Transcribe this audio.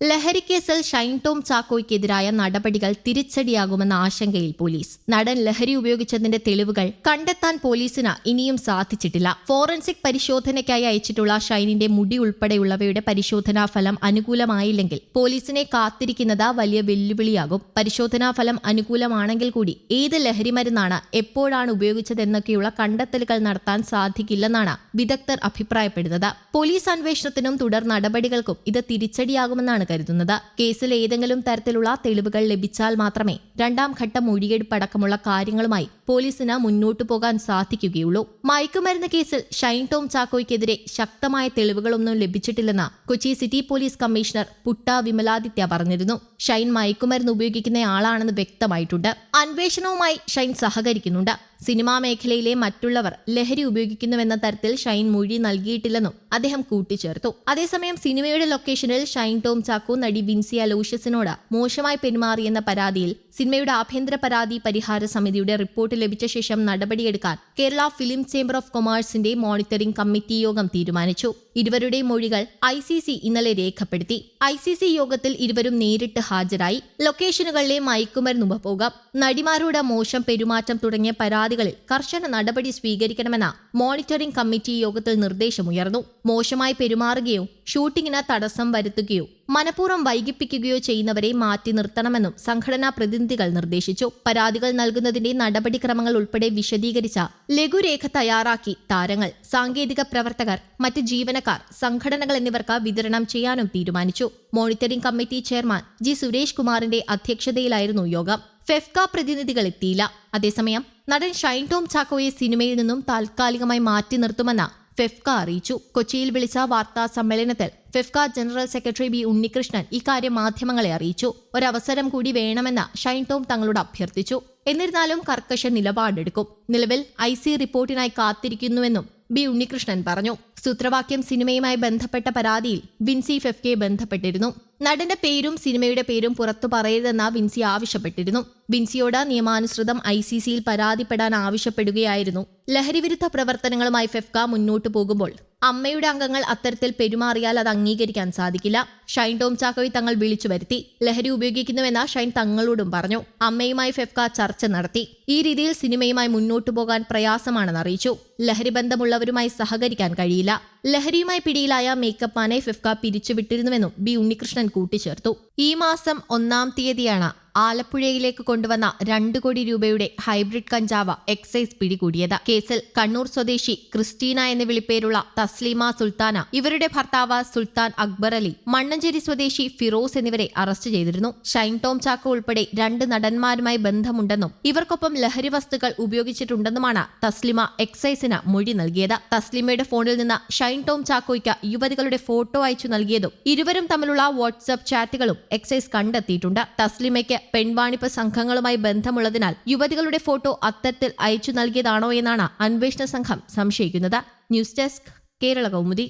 ലഹരിക്കേസിൽ ഷൈൻ ടോം ചാക്കോയ്ക്കെതിരായ നടപടികൾ തിരിച്ചടിയാകുമെന്ന ആശങ്കയിൽ പോലീസ്. നടൻ ലഹരി ഉപയോഗിച്ചതിന്റെ തെളിവുകൾ കണ്ടെത്താൻ പോലീസിന് ഇനിയും സാധിച്ചിട്ടില്ല. ഫോറൻസിക് പരിശോധനയ്ക്കായി അയച്ചിട്ടുള്ള ഷൈനിന്റെ മുടി ഉൾപ്പെടെയുള്ളവയുടെ പരിശോധനാ ഫലം അനുകൂലമായില്ലെങ്കിൽ പോലീസിനെ കാത്തിരിക്കുന്നത് വലിയ വെല്ലുവിളിയാകും. പരിശോധനാ ഫലം അനുകൂലമാണെങ്കിൽ കൂടി ഏത് ലഹരി മരുന്നാണ് എപ്പോഴാണ് ഉപയോഗിച്ചതെന്നൊക്കെയുള്ള കണ്ടെത്തലുകൾ നടത്താൻ സാധിക്കില്ലെന്നാണ് വിദഗ്ധർ അഭിപ്രായപ്പെടുന്നത്. പോലീസ് അന്വേഷണത്തിനും തുടർ നടപടികൾക്കും ഇത് തിരിച്ചടിയാകുമെന്നാണ് കരുതുന്നത്. കേസിൽ ഏതെങ്കിലും തരത്തിലുള്ള തെളിവുകൾ ലഭിച്ചാൽ മാത്രമേ രണ്ടാം ഘട്ട മൊഴിയെടുപ്പ് അടക്കമുള്ള കാര്യങ്ങളുമായി പോലീസിന് മുന്നോട്ടു പോകാൻ സാധിക്കുകയുള്ളൂ. മയക്കുമരുന്ന് കേസിൽ ഷൈൻ ടോം ചാക്കോയ്ക്കെതിരെ ശക്തമായ തെളിവുകളൊന്നും ലഭിച്ചിട്ടില്ലെന്ന് Kochi city police commissioner Putta Vimaladitya പറഞ്ഞിരുന്നു. ഷൈൻ മയക്കുമരുന്ന് ഉപയോഗിക്കുന്നയാളാണെന്ന് വ്യക്തമായിട്ടുണ്ട്. അന്വേഷണവുമായി ഷൈൻ സഹകരിക്കുന്നുണ്ട്. സിനിമാ മേഖലയിലെ മറ്റുള്ളവർ ലഹരി ഉപയോഗിക്കുന്നുവെന്ന തരത്തിൽ ഷൈൻ മൊഴി നൽകിയിട്ടില്ലെന്നും അദ്ദേഹം കൂട്ടിച്ചേർത്തു. അതേസമയം സിനിമയുടെ ലൊക്കേഷനിൽ ഷൈൻ ടോം ചാക്കോ നടി വിൻസിയ അലോഷ്യസിനോട് മോശമായി പെരുമാറിയെന്ന പരാതിയിൽ സിനിമയുടെ ആഭ്യന്തര പരാതി പരിഹാര സമിതിയുടെ റിപ്പോർട്ട് ലഭിച്ച ശേഷം നടപടിയെടുക്കാൻ കേരള ഫിലിം ചേംബർ ഓഫ് കൊമേഴ്സിന്റെ മോണിറ്ററിംഗ് കമ്മിറ്റി യോഗം തീരുമാനിച്ചു. ഇരുവരുടെ മൊഴികൾ ഐ സി സി ഇന്നലെ രേഖപ്പെടുത്തി. ഐ സി സി യോഗത്തിൽ ഇരുവരും നേരിട്ട് ഹാജരായി. ലൊക്കേഷനുകളിലെ മയക്കുമരുന്ന് ഉപഭോഗം നടിമാരുടെ മോശം പെരുമാറ്റം തുടങ്ങിയ പരാതികളിൽ കർശന നടപടി സ്വീകരിക്കണമെന്ന മോണിറ്ററിംഗ് കമ്മിറ്റി യോഗത്തിൽ നിർദ്ദേശമുയർന്നു. മോശമായി പെരുമാറുകയോ ഷൂട്ടിങ്ങിന് തടസ്സം വരുത്തുകയോ മനഃപൂർവം വൈകിപ്പിക്കുകയോ ചെയ്യുന്നവരെ മാറ്റി നിർത്തണമെന്നും സംഘടനാ പ്രതിനിധികൾ നിർദ്ദേശിച്ചു. പരാതികൾ നൽകുന്നതിന്റെ നടപടിക്രമങ്ങൾ ഉൾപ്പെടെ വിശദീകരിച്ച ലഘുരേഖ തയ്യാറാക്കി താരങ്ങൾ സാങ്കേതിക പ്രവർത്തകർ മറ്റ് ജീവനക്കാർ സംഘടനകൾ എന്നിവർക്ക് വിതരണം ചെയ്യാനും തീരുമാനിച്ചു. Monitoring committee chairman G Suresh കുമാറിന്റെ അധ്യക്ഷതയിലായിരുന്നു യോഗം. ഫെഫ്ക പ്രതിനിധികൾ എത്തിയില്ല. അതേസമയം നടൻ ഷൈൻ ടോം ചാക്കോയെ സിനിമയിൽ നിന്നും താൽക്കാലികമായി മാറ്റി നിർത്തുമെന്ന് ഫെഫ്ക അറിയിച്ചു. കൊച്ചിയിൽ വിളിച്ച വാർത്താ സമ്മേളനത്തിൽ FEFKA general secretary B Unnikrishnan ഇക്കാര്യം മാധ്യമങ്ങളെ അറിയിച്ചു. ഒരവസരം കൂടി വേണമെന്ന് ഷൈൻ ടോം തങ്ങളോട് അഭ്യർത്ഥിച്ചു. എന്നിരുന്നാലും കർക്കശ നിലപാടെടുക്കും. നിലവിൽ ഐ സി റിപ്പോർട്ടിനായി കാത്തിരിക്കുന്നുവെന്നും ബി ഉണ്ണികൃഷ്ണൻ പറഞ്ഞു. സൂത്രവാക്യം സിനിമയുമായി ബന്ധപ്പെട്ട പരാതിയിൽ വിൻസി ഫെഫ്കെ ബന്ധപ്പെട്ടിരുന്നു. നടന്റെ പേരും സിനിമയുടെ പേരും പുറത്തു പറയരുതെന്ന് വിൻസി ആവശ്യപ്പെട്ടിരുന്നു. വിൻസിയോട് നിയമാനുസൃതം ഐ സി സിയിൽ പരാതിപ്പെടാൻ ആവശ്യപ്പെടുകയായിരുന്നു. ലഹരിവിരുദ്ധ പ്രവർത്തനങ്ങളുമായി ഫെഫ്ക മുന്നോട്ടു പോകുമ്പോൾ അമ്മയുടെ അംഗങ്ങൾ അത്തരത്തിൽ പെരുമാറിയാൽ അത് അംഗീകരിക്കാൻ സാധിക്കില്ല. ഷൈൻ ടോം ചാക്കോയി തങ്ങൾ വിളിച്ചു വരുത്തി. ലഹരി ഉപയോഗിക്കുന്നുവെന്ന ഷൈൻ തങ്ങളോടും പറഞ്ഞു. അമ്മയുമായി ഫെഫ്ക ചർച്ച നടത്തി. ഈ രീതിയിൽ സിനിമയുമായി മുന്നോട്ടു പോകാൻ പ്രയാസമാണെന്ന് അറിയിച്ചു. ലഹരി ബന്ധമുള്ളവരുമായി സഹകരിക്കാൻ കഴിയില്ല. ലഹരിയുമായി പിടിയിലായ മേക്കപ്പ് മാനെ ഫിഫ്ക പിരിച്ചുവിട്ടിരുന്നുവെന്നും ബി ഉണ്ണികൃഷ്ണൻ കൂട്ടിച്ചേർത്തു. ഈ മാസം ഒന്നാം തീയതിയാണ് ആലപ്പുഴയിലേക്ക് കൊണ്ടുവന്ന രണ്ടു കോടി രൂപയുടെ ഹൈബ്രിഡ് കഞ്ചാവ് എക്സൈസ് പിടികൂടിയത്. കേസിൽ കണ്ണൂർ സ്വദേശി ക്രിസ്റ്റീന എന്ന വിളിപ്പേരുള്ള തസ്ലീമ സുൽത്താന ഇവരുടെ ഭർത്താവ് സുൽത്താൻ അക്ബർ അലി മണ്ണഞ്ചേരി സ്വദേശി ഫിറോസ് എന്നിവരെ അറസ്റ്റ് ചെയ്തിരുന്നു. ഷൈൻ ടോം ചാക്കോ ഉൾപ്പെടെ രണ്ട് നടന്മാരുമായി ബന്ധമുണ്ടെന്നും ഇവർക്കൊപ്പം ലഹരി വസ്തുക്കൾ ഉപയോഗിച്ചിട്ടുണ്ടെന്നുമാണ് തസ്ലിമ എക്സൈസിന് മൊഴി നൽകിയത്. തസ്ലിമയുടെ ഫോണിൽ നിന്ന് ഷൈൻ ടോം ചാക്കോയ്ക്ക് യുവതികളുടെ ഫോട്ടോ അയച്ചു നൽകിയതും ഇരുവരും തമ്മിലുള്ള വാട്സ്ആപ്പ് ചാറ്റുകളും എക്സൈസ് കണ്ടെത്തിയിട്ടുണ്ട്. തസ്ലിമയ്ക്ക് പെൺവാണിപ്പ് സംഘങ്ങളുമായി ബന്ധമുള്ളതിനാൽ യുവതികളുടെ ഫോട്ടോ അത്തരത്തിൽ അയച്ചു നൽകിയതാണോ എന്നാണ് അന്വേഷണ സംഘം സംശയിക്കുന്നത്. News desk Kerala Kaumudi.